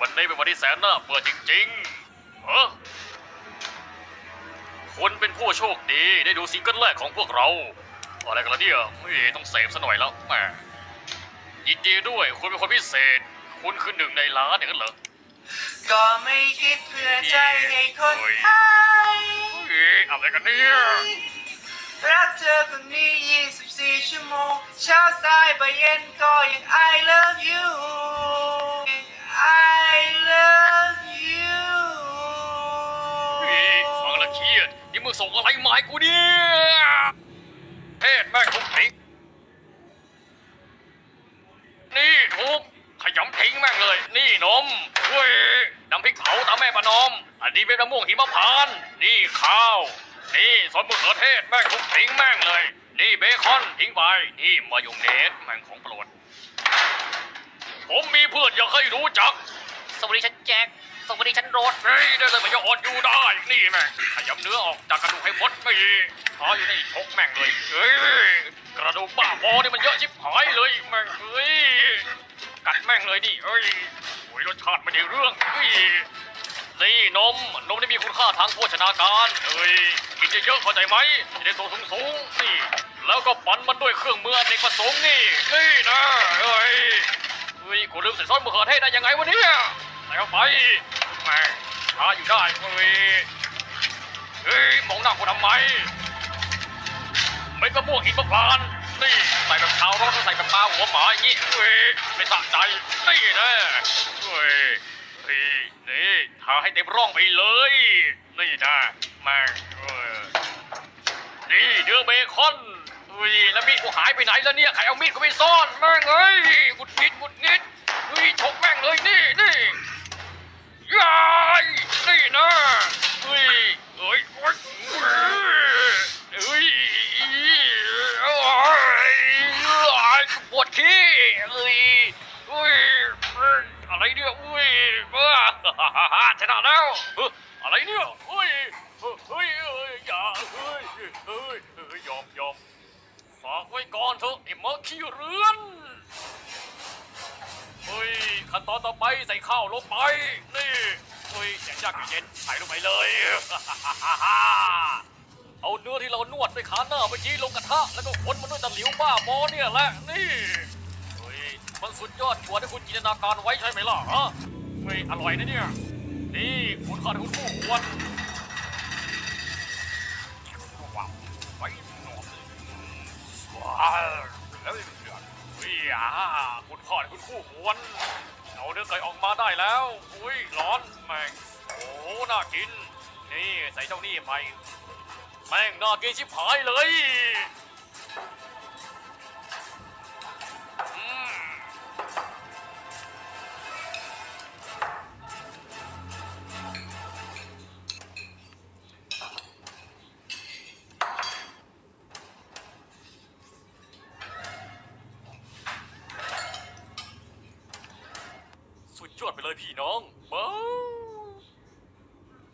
วันนี้เป็นวันที่แสนน่าเบื่อจริงๆเออคุณเป็นผู้โชคดีได้ดูซิงเกิลแรกของพวกเรา อะไรกันละเนี่ยไม่ต้องเสพซะหน่อยแล้วแหมยินดีด้วย คุณเป็นคนพิเศษ คุณคือหนึ่งในล้านอย่างนั้นเหรอ ก็ไม่คิดเพื่อใจให้คนไทยเฮ้ยอะไรกันเนี่ยรักเธอคนนี้ 24 ชั่วโมง เช้าสายบ่ายเย็นก็ยัง I love you นี่นมเว้ยน้ำพริกเผาตามแม่ประนอม อันนี้เป็นมะม่วงหิมพานต์นี่ข้าว นี่ซอสมะเขือเทศแม่งทุกทิ้งแม่งเลย นี่เบคอนทิ้งไป นี่มายองเนสแม่งของโปรด ผมมีเพื่อนอยากให้รู้จัก สวัสดีฉันแจ็ค สวัสดีฉันโรสเฮ้ยได้เลยมันจะอ่อนอยู่ได้ นี่แม่งขยำเนื้อออกจากกระดูกให้หมดไม่ขออยู่ในชกแม่งเลยเฮ้ยกระดูกบ้าบอนี่มันเยอะชิบหายเลยแม่งเฮ้ยกัดแม่งเลยนี่เฮ้ยโอ้ ยรสชาติไม่ได้เรื่องเฮ้ยนี่นม นมนี่มีคุณค่าทางโภชนาการเฮ้ยกินเยอะๆเข้าใจไหมจะได้ตัวสูงๆนี่ แล้วก็ปั่นมันด้วยเครื่องมืออเนกประสงค์นี่นี่นะเฮ้ยเฮ้ยกูลืมใส่ซอสมะเขือเทศได้ยังไงวะเนี่ยใส่เข้าไปแม่ช้าอยู่ได้เฮ้ยเฮ้ยมองหน้ากูทำไมเม็ดมะม่วงหินมะพร้าน นี่ใส่แบบชาวรถใส่แบบปลาหัวหมาอย่างงี้เฮ้ยไม่สะใจนี่นะเฮ้ยเฮ้ยนี่ทาให้เต็มร่องไปเลย นี่นะแม่งเออนี่เนื้อเบคอนอุ้ยแล้วมีดกูหายไปไหนแล้วเนี่ยใครเอามีดกูไปซ่อนแม่งเอ้ยกุดงิดกุดงิดอุ้ยฉกแม่งเลยนี่นี่ยายนี่นะอุ้ยเอ้ยโอ้ยเอ้ยเอ้ยโอ้ยโอ้ยปวดขี้เอ้ยอุ้ยเอ้ยอะไร เนี่ยอุ้ยบ้าชนะแล้วอะไรเนี่ยอุ้ยเฮ้ยเฮ้ยอยอย่าเฮ้ยเฮ้ยเฮ้ยยอมยอมฝากไว้ก่อนเถอะไอ้มอขี้เรือนเฮ้ยขั้นตอนต่อไปใส่ข้าวลงไปนี่เฮ้ยอย่างยากเย็นใส่ลงไปเลยเอาเนื้อที่เรานวดด้วยขาหน้าเมื่อกี้ลงกระทะแล้วก็คนมันด้วยตะหลิวบ้าบอเนี่ยแหละนี่ สุดยอดชวนให้คุณจินตนาการไว้ใช่ไหมล่ะฮะเฮ้ยอร่อยนะเนี่ย นี่คุณค่าที่คุณคู่ควรว้าวไว้หนอมว้าวแล้วเดือดอุ้ยอ่าคุณพ่อคุณคู่ควรเอาเนื้อไก่ออกมาได้แล้ว อุ้ยร้อนแม่งโอ้น่ากิน นี่ใส่เจ้านี่ไปแม่งน่ากินชิบหายเลย ยอดไปเลยพี่น้องเบ้า